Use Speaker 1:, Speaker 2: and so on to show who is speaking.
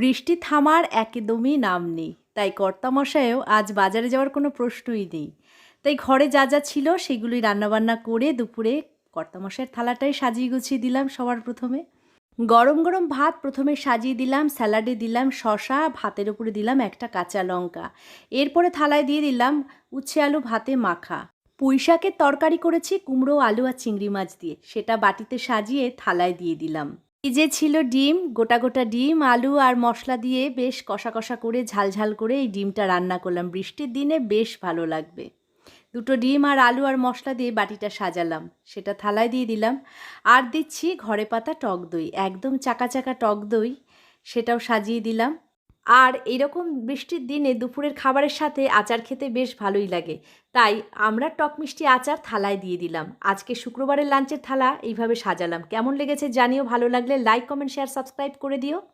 Speaker 1: বৃষ্টি থামার একদমই নাম নেই। তাই কর্তামশায়ও আজ বাজারে যাওয়ার কোনো প্রশ্নই নেই। তাই ঘরে যা যা ছিল সেগুলোই রান্নাবান্না করে দুপুরে কর্তামশায়ের থালাটাই সাজিয়ে গুছিয়ে দিলাম সবার প্রথমে। গরম গরম ভাত প্রথমে সাজিয়ে দিলাম, স্যালাডে দিলাম শশা ভাতের উপরে দিলাম একটা কাঁচা লঙ্কা। এরপরে থালায় দিয়ে দিলাম উচ্ছে আলু ভাতে মাখা। পুঁই শাকের তরকারি করেছি কুমড়ো, আলু আর চিংড়ি মাছ দিয়ে। সেটা বাটিতে সাজিয়ে থালায় দিয়ে দিলাম। যে ছিল ডিম, গোটা গোটা ডিম, আলু আর মশলা দিয়ে বেশ কষা কষা করে ঝাল ঝাল করে এই ডিমটা রান্না করলাম। বৃষ্টির দিনে বেশ ভালো লাগবে। দুটো ডিম আর আলু আর মশলা দিয়ে বাটিটা সাজালাম। সেটা থালায় দিয়ে দিলাম। আর দিচ্ছি ঘরে পাতা টক দই, একদম চাকা চাকা টক দই, সেটাও সাজিয়ে দিলাম। আর এইরকম বৃষ্টির দিনে দুপুরের খাবারের সাথে আচার খেতে বেশ ভালোই লাগে। তাই আমরা টক মিষ্টি আচার থালায় দিয়ে দিলাম। আজকে শুক্রবারের লাঞ্চের থালা এইভাবে সাজালাম। কেমন লেগেছে জানিও, ভালো লাগলে লাইক কমেন্ট শেয়ার সাবস্ক্রাইব করে দিও।